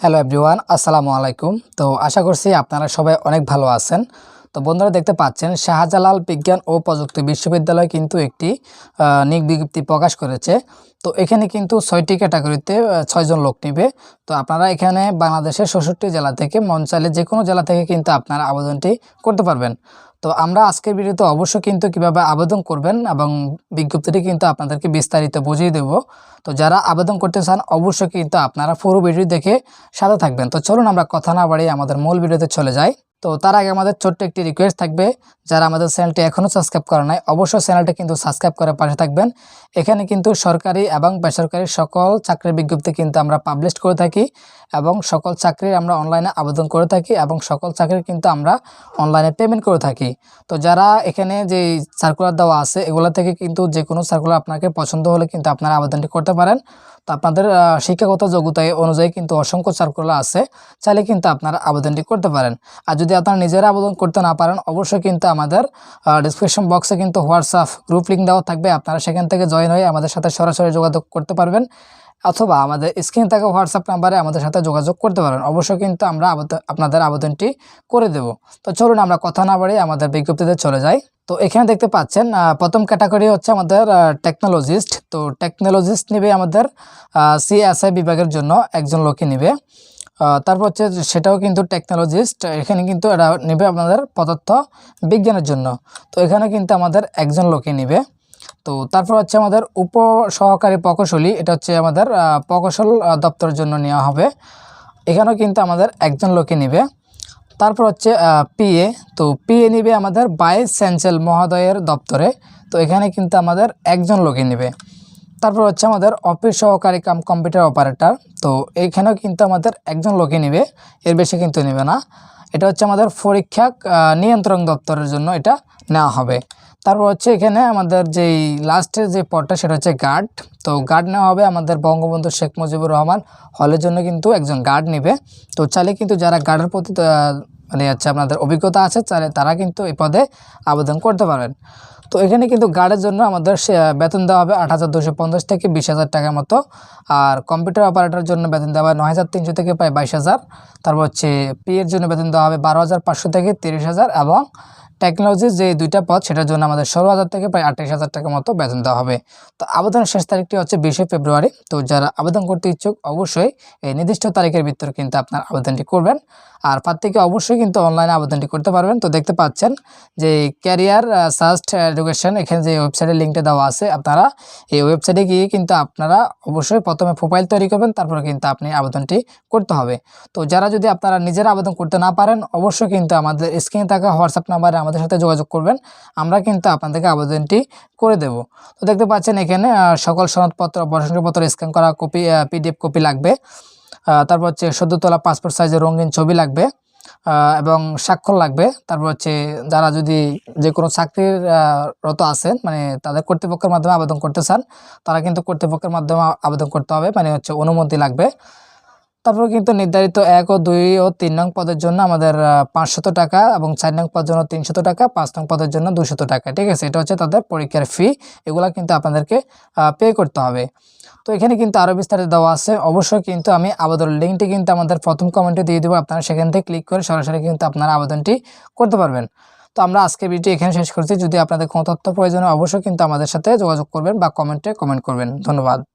Hello everyone, আসসালামু আলাইকুম। তো আশা করছি আপনারা সবাই অনেক ভালো আছেন। তো বন্ধুরা দেখতে পাচ্ছেন, শাহজালাল বিজ্ঞান ও প্রযুক্তি বিশ্ববিদ্যালয় কিন্তু একটি নিক বিজ্ঞপ্তি প্রকাশ করেছে। তো এখানে কিন্তু ছয়টি ক্যাটাগরিতে ছয়জন লোক নিবে। তো আপনারা এখানে বাংলাদেশের ষষ্ঠটি জেলা থেকে মন চাইলে যে কোনো জেলা থেকে কিন্তু আপনারা আবেদনটি করতে পারবেন। তো আমরা আজকের ভিডিওতে অবশ্যই কিন্তু কীভাবে আবেদন করবেন এবং বিজ্ঞপ্তিটি কিন্তু আপনাদেরকে বিস্তারিত বুঝিয়ে দেব। তো যারা আবেদন করতে চান, অবশ্যই কিন্তু আপনারা পুরো ভিডিও দেখে সাথে থাকবেন। তো চলুন আমরা কথা না বাড়িয়ে আমাদের মূল ভিডিওতে চলে যাই। তো তার আগে আমাদের ছোট্ট একটি রিকোয়েস্ট থাকবে যারা আমাদের চ্যানেলটি এখনও সাবস্ক্রাইব করা নাই, অবশ্যই চ্যানেলটি কিন্তু সাবস্ক্রাইব করে পাশে থাকবেন। এখানে কিন্তু সরকারি এবং বেসরকারি সকল চাকরির বিজ্ঞপ্তি কিন্তু আমরা পাবলিশ করে থাকি এবং সকল চাকরির আমরা অনলাইনে আবেদন করে থাকি এবং সকল চাকরির কিন্তু আমরা অনলাইনে পেমেন্ট করে থাকি। তো যারা এখানে যে সার্কুলার দেওয়া আছে, এগুলো থেকে কিন্তু যে কোনো সার্কুলার আপনাকে পছন্দ হলে কিন্তু আপনারা আবেদনটি করতে পারেন। তো আপনাদের শিক্ষাগত যোগ্যতায় অনুযায়ী কিন্তু অসংখ্য সার্কুলার আছে, চাইলে কিন্তু আপনারা আবেদনটি করতে পারেন। আর যদি আপনারা নিজেরা আবেদন করতে না পারেন, অবশ্যই কিন্তু আমাদের। ডিসক্রিপশন বক্সে কিন্তু হোয়াটসঅ্যাপ গ্রুপ লিঙ্ক দেওয়া থাকবে। আপনারা সেখান থেকে জয়েন হয়ে আমাদের সাথে সরাসরি যোগাযোগ করতে পারবেন। অথবা আমাদের স্ক্রিনে থাকা হোয়াটসঅ্যাপ নাম্বারে আমাদের সাথে যোগাযোগ করতে পারেন। অবশ্যই কিন্তু আমরা আপনাদের আবেদনটি করে দেব। তো চলুন আমরা কথা না বাড়িয়ে আমাদের বিজ্ঞপ্তিতে চলে যাই। তো এখানে দেখতে পাচ্ছেন প্রথম ক্যাটাগরি হচ্ছে আমাদের টেকনোলজিস্ট তো টেকনোলজিস্ট নেবে আমাদের সিএসআই বিভাগের জন্য একজন লোকে নেবে। তারপর হচ্ছে সেটাও কিন্তু টেকনোলজিস্ট এখানে কিন্তু এটা নেবে আপনাদের পদার্থ বিজ্ঞানের জন্য। তো এখানে কিন্তু আমাদের একজন লোকে নেবে। তো তারপর হচ্ছে আমাদের উপ সহকারী প্রকৌশলী, এটা হচ্ছে আমাদের প্রকৌশল দপ্তরের জন্য নেওয়া হবে। এখানেও কিন্তু আমাদের একজন লোকে নেবে। তারপর হচ্ছে পিএ তো পিএ নিবে আমাদের বাইস সেন্সেল মহোদয়ের দপ্তরে। তো এখানে কিন্তু আমাদের একজন লোকে নেবে। তারপর হচ্ছে আমাদের অফিস সহকারী কাম কম্পিউটার অপারেটর তো এইখানেও কিন্তু আমাদের একজন লোকই নেবে, এর বেশি কিন্তু নেবে না। এটা হচ্ছে আমাদের পরীক্ষা নিয়ন্ত্রণ দপ্তরের জন্য এটা নেওয়া হবে। তারপর হচ্ছে এখানে আমাদের যেই লাস্টের যে পদটা, সেটা হচ্ছে গার্ড তো গার্ড নেওয়া হবে আমাদের বঙ্গবন্ধু শেখ মুজিবুর রহমান। হলের জন্য কিন্তু একজন গার্ড নেবে। তো চাইলে কিন্তু যারা গার্ডের প্রতি মানে হচ্ছে আপনাদের অভিজ্ঞতা আছে চাইলে তারা কিন্তু এই পদে আবেদন করতে পারেন তো এখানে কিন্তু গার্ডের জন্য আমাদের বেতন দেওয়া হবে আট হাজার দুশো পঞ্চাশ থেকে বিশ হাজার টাকার মতো। আর কম্পিউটার অপারেটরের জন্য বেতন দেওয়া হবে নয় হাজার তিনশো থেকে প্রায় বাইশ হাজার। তারপর হচ্ছে পি এর জন্য বেতন দেওয়া হবে বারো হাজার পাঁচশো থেকে তিরিশ হাজার এবং টেকনোলজির যে দুইটা পদ সেটার জন্য আমাদের ষোলো হাজার থেকে প্রায় আঠাশ হাজার টাকা মতো বেতন দেওয়া হবে। তো আবেদনের শেষ তারিখটি হচ্ছে বিশে ফেব্রুয়ারি। তো যারা আবেদন করতে ইচ্ছুক, অবশ্যই এই নির্দিষ্ট তারিখের ভিতরে কিন্তু আপনার আবেদনটি করবেন। আর প্রার্থীকে অবশ্যই কিন্তু অনলাইনে আবেদনটি করতে পারবেন। তো দেখতে পাচ্ছেন যে ক্যারিয়ার সাস্ট এডুকেশন এখানে যে ওয়েবসাইটের লিঙ্কটা দেওয়া আছে, আপনারা এই ওয়েবসাইটে গিয়ে কিন্তু আপনারা অবশ্যই প্রথমে প্রোফাইল তৈরি করবেন, তারপরে কিন্তু আপনি আবেদনটি করতে হবে। তো যারা যদি আপনারা নিজেরা আবেদন করতে না পারেন, অবশ্যই কিন্তু আমাদের স্ক্রিনে থাকা হোয়াটসঅ্যাপ নাম্বারে আমাদের সাথে যোগাযোগ করবেন। আমরা কিন্তু আপনাদেরকে আবেদনটি করে দেব। তো দেখতে পাচ্ছেন এখানে সকল সনদপত্র প্রশংসাপত্র স্ক্যান করা কপি পিডিএফ কপি লাগবে। তারপর হচ্ছে সদ্য তোলা পাসপোর্ট সাইজের রঙিন ছবি লাগবে এবং স্বাক্ষর লাগবে। তারপর হচ্ছে যারা যদি যে কোনো চাকরির রত আছেন মানে তাদের কর্তৃপক্ষের মাধ্যমে আবেদন করতে চান, তারা কিন্তু কর্তৃপক্ষের মাধ্যমে আবেদন করতে হবে। মানে হচ্ছে অনুমতি লাগবে। তারপর কিন্তু নির্ধারিত এক ও দুই ও তিন নং পদের জন্য আমাদের পাঁচশত টাকা এবং চার নং পদের জন্য তিনশত টাকা, পাঁচ নং পদের জন্য দুশত টাকা, ঠিক আছে? এটা হচ্ছে তাদের পরীক্ষার ফি এগুলা কিন্তু আপনাদেরকে পে করতে হবে। তো এখানে কিন্তু আরও বিস্তারিত দেওয়া আছে। অবশ্যই কিন্তু আমি আবেদন লিঙ্কটি কিন্তু আমাদের প্রথম কমেন্টে দিয়ে দেবো। আপনারা সেখান থেকে ক্লিক করে সরাসরি কিন্তু আপনারা আবেদনটি করতে পারবেন। তো আমরা আজকে ভিডিও এখানে শেষ করছি। যদি আপনাদের কোনো তথ্য প্রয়োজন অবশ্যই কিন্তু আমাদের সাথে যোগাযোগ করবেন বা কমেন্টে কমেন্ট করবেন। ধন্যবাদ।